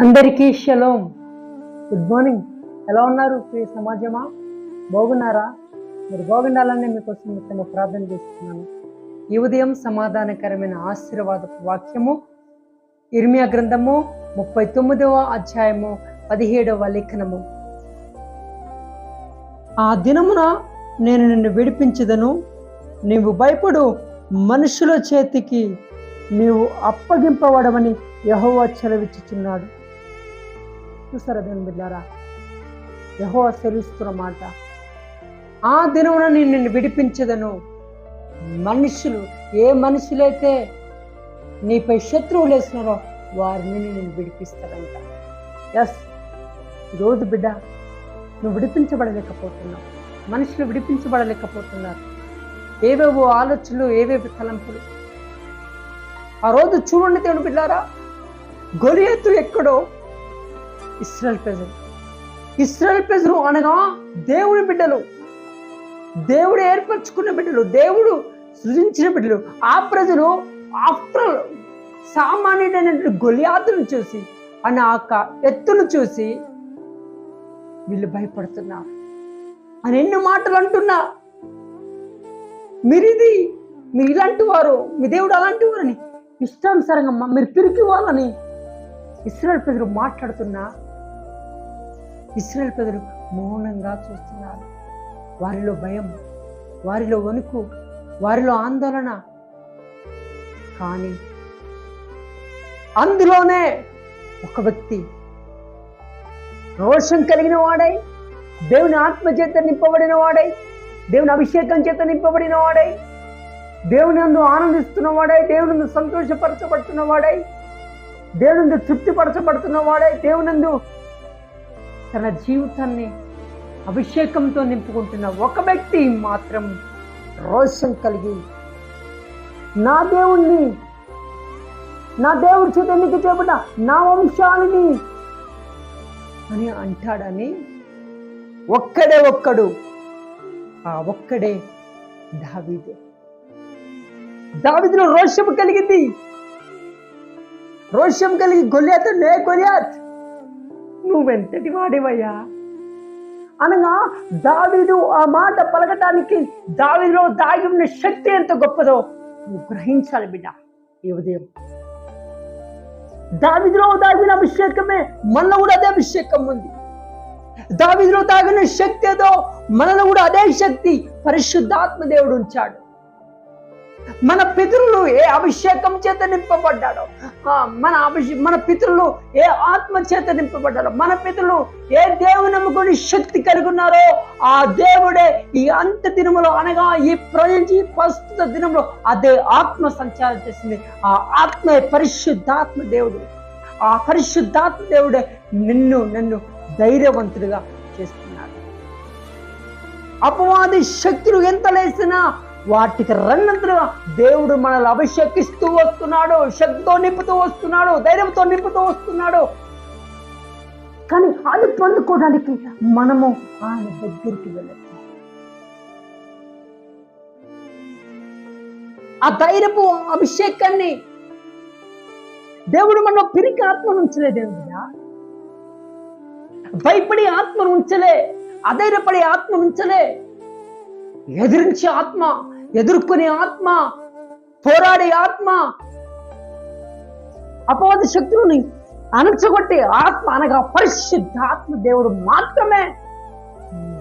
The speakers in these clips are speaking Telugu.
అందరికీ షలోం. Good morning. ఎలా ఉన్నారు ప్రియ సమాజమా? బాగున్నారా? మీరు బాగుండాలని మీకోసం ముఖ్యంగా ప్రార్థన చేస్తున్నాను. ఈ ఉదయం సమాధానకరమైన ఆశీర్వాద వాక్యము ఇర్మియా గ్రంథము ముప్పై తొమ్మిదవ అధ్యాయము పదిహేడవ లేఖనము. ఆ దినమున నేను నిన్ను విడిపించదను నీవు భయపడు మనుషుల చేతికి నీవు అప్పగింపబడమని యహోవా చెలవిచ్చుచున్నాడు. చూసారా దేవుని బిడ్డారా? యహోవా సెలవిస్తున్న మాట. ఆ దినమున నేను నిన్ను విడిపించదను. మనుషులు ఏ మనుషులైతే నీపై శత్రువులు వేసినారో వారిని నేను విడిపిస్తాడంట ఎస్ ఈరోజు బిడ్డ నువ్వు విడిపించబడలేకపోతున్నావు. మనుషులు విడిపించబడలేకపోతున్నారు. ఏవేవో ఆలోచనలు ఏవేవి తలంపులు. ఆ రోజు చూడండి దేవుని బిడ్డారా గొలియత్తు ఎక్కడో ఇస్రాయల్ ప్రజలు. ఇస్రాయల్ ప్రజలు అనగా దేవుని బిడ్డలు. దేవుడు ఏర్పరచుకున్న బిడ్డలు దేవుడు సృజించిన బిడ్డలు. ఆ ప్రజలు ఆఫ్టర్ సామాన్యుడైన గొలియాతును చూసి అన్న ఆక ఎత్తును చూసి వీళ్ళు భయపడుతున్నారు. అని ఎన్ని మాటలు అంటున్నా మీరు ఇది మీరు ఇలాంటి వారు మీ దేవుడు అలాంటి వారని. ఇష్టానుసారంగా మీరు పిరికి వాళ్ళని. ఇస్రాయల్ ప్రజలు మాట్లాడుతున్నా ఇస్రాయల్ ప్రజలు మౌనంగా చూస్తున్నారు. వారిలో భయం వారిలో వణుకు వారిలో ఆందోళన. కానీ అందులోనే ఒక వ్యక్తి రోషం కలిగిన వాడై దేవుని ఆత్మ చేత నింపబడిన వాడై దేవుని అభిషేకం చేత నింపబడిన వాడై దేవుని నందు ఆనందిస్తున్నవాడై దేవుని నందు సంతోషపరచబడుతున్న వాడై దేవుని నందు తృప్తిపరచబడుతున్న వాడై దేవునందు తన జీవితాన్ని అభిషేకంతో నింపుకుంటున్న ఒక వ్యక్తి మాత్రం రోషం కలిగి నా దేవుణ్ణి నా దేవుడి చేత ఎన్నిక చేయబడ్డ నా వంశాలని అని అంటాడని ఒక్కడే ఒక్కడు ఆ ఒక్కడే దావీదు. దావిదిలో రోషం కలిగింది. రోషం కలిగి గొలియాత్ నే గొలియాత్ నువ్వెంతటి వాడివయ్యా? అనగా దావీదు ఆ మాట పలకటానికి దావీదులో దాగి ఉన్న శక్తి ఎంత గొప్పదో నువ్వు గ్రహించాలి బిడ్డ ఈ ఉదయం. దావిదిలో దాగిన అభిషేకమే మనలో కూడా అదే అభిషేకం ఉంది. దావిదిలో తాగిన శక్తి ఏదో మనలో కూడా అదే శక్తి పరిశుద్ధాత్మ దేవుడు ఉంచాడు. మన పితరులు ఏ అభిషేకం చేత నింపబడ్డాడో మన అభిషే మన పితరులు ఏ ఆత్మ చేత నింపబడ్డాడో మన పితరులు ఏ దేవుని నమ్ముకొని శక్తి కలిగి ఉన్నారో ఆ దేవుడే ఈ అంత దినములో అనగా ఈ ప్రజెంట్ ప్రస్తుత దినంలో అదే ఆత్మ సంచారం చేసింది. ఆ ఆత్మ పరిశుద్ధాత్మ దేవుడు. ఆ పరిశుద్ధాత్మ దేవుడే నిన్ను నన్ను ధైర్యవంతుడిగా చేస్తున్నాడు. అపవాది శక్తులు ఎంత లేసినా వాటికి రన్నంతగా దేవుడు మనల్ని అభిషేకిస్తూ వస్తున్నాడు శక్తితో నింపుతూ వస్తున్నాడు ధైర్యంతో నింపుతూ వస్తున్నాడు. కానీ అది పొందుకోవడానికి మనము ఆయన దగ్గరికి వెళ్ళచ్చు. ఆ ధైర్యపు అభిషేకాన్ని దేవుడు మన పిరికి ఆత్మ నుంచి దేవుడా భయపడే ఆత్మను ఉంచలే అధైర్యపడే ఆత్మను ఉంచలే. ఎదిరించే ఆత్మ ఎదుర్కొనే ఆత్మ పోరాడే ఆత్మ. అపవాద శక్తులని అణచగొట్టే ఆత్మ అనగా పరిశుద్ధ ఆత్మ దేవుడు మాత్రమే.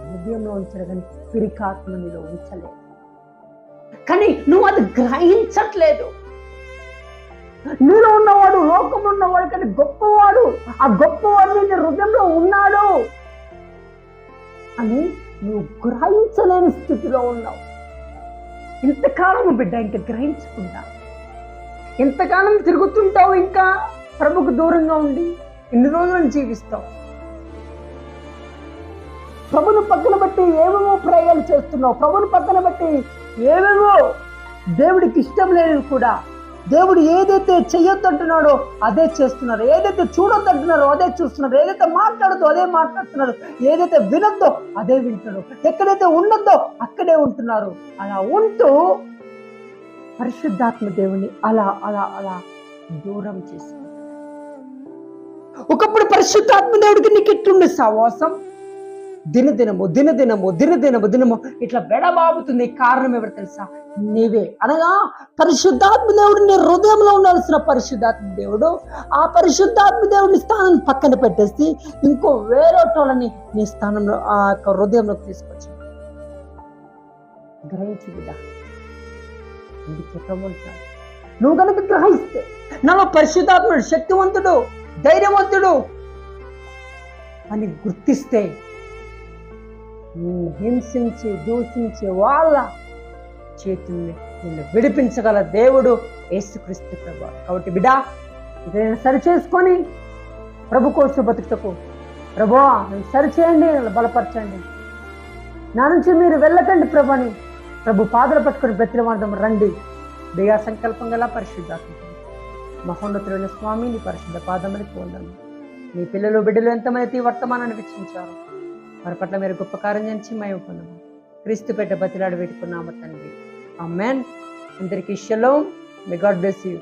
హృదయంలో ఉంచాడు కానీ పిరికాత్మ నీలో ఉంచలేదు కానీ నువ్వు అది గ్రహించట్లేదు. నీలో ఉన్నవాడు లోకంలో ఉన్నవాడు కానీ గొప్పవాడు. ఆ గొప్పవాడు నీ హృదయంలో ఉన్నాడు అని నువ్వు గ్రహించలేని స్థితిలో ఉన్నావు. ఇంతకాలం బిడ్డ ఇంకా గ్రహించకుండా. ఎంతకాలం తిరుగుతుంటావు ఇంకా? ప్రభుకు దూరంగా ఉండి ఎన్ని రోజులను జీవిస్తావు. ప్రభుని పక్కన బట్టి ఏమేమో ప్రయోగాలు చేస్తున్నావు. ప్రభుని పక్కన బట్టి ఏవేవో దేవుడికి ఇష్టం లేనివి కూడా దేవుడు ఏదైతే చెయ్యొద్దంటున్నాడో అదే చేస్తున్నారు. ఏదైతే చూడొద్దంటున్నారో అదే చూస్తున్నారు. ఏదైతే మాట్లాడదో అదే మాట్లాడుతున్నారు. ఏదైతే వినొద్దో అదే వింటున్నారు. ఎక్కడైతే ఉండొద్దో అక్కడే ఉంటున్నారు. అలా ఉంటూ పరిశుద్ధాత్మ దేవుని అలా అలా అలా దూరం చేసి ఒకప్పుడు పరిశుద్ధాత్మ దేవుడికి నీకు ఎట్లుండే సవాసం? దినదినము దినదినము దినదినము దినము ఇట్లా వెడబాబుతుంది కారణం ఎవరు తెలుసా? నీవే. అనగా పరిశుద్ధాత్మ దేవుడు నీ హృదయంలో ఉండాల్సిన పరిశుద్ధాత్మ దేవుడు. ఆ పరిశుద్ధాత్మ దేవుడిని స్థానం పక్కన పెట్టేసి ఇంకో వేరేటోళ్ళని నీ స్థానంలో ఆ యొక్క హృదయంలోకి తీసుకొచ్చి గ్రహించు బిడ్డ. నువ్వు కనుక గ్రహిస్తే నాలో పరిశుద్ధాత్ముడు శక్తివంతుడు ధైర్యవంతుడు అని గుర్తిస్తే హింసించి దూషించే వాళ్ళ చేతుల్ని నిన్ను విడిపించగల దేవుడు యేసుక్రీస్తు ప్రభు. కాబట్టి బిడా ఇదైనా సరి చేసుకొని ప్రభు కోసం బతుకుటకు ప్రభువా నన్ను సరిచేయండి నన్ను బలపరచండి. నా నుంచి మీరు వెళ్ళకండి ప్రభుని. ప్రభు పాదలు పట్టుకుని ప్రతిమార్థం రండి. దయా సంకల్పం గల పరిశుద్ధాత్మ. మహోన్నతులైన స్వామి నీ పరిశుద్ధ పాదమని పొందాము మీ పిల్లలు బిడ్డలు ఎంతమంది వర్తమానాన్ని వీక్షించారు? వారి పట్ల మీరు గొప్ప కార్యం చేసి మేము పొందాము క్రీస్తు పెట్ట బతిలాడు పెట్టుకున్నాము తండ్రి. ఆ మ్యాన్ అందరికీ షలోమ్ మే గాడ్ బ్లెస్ యూ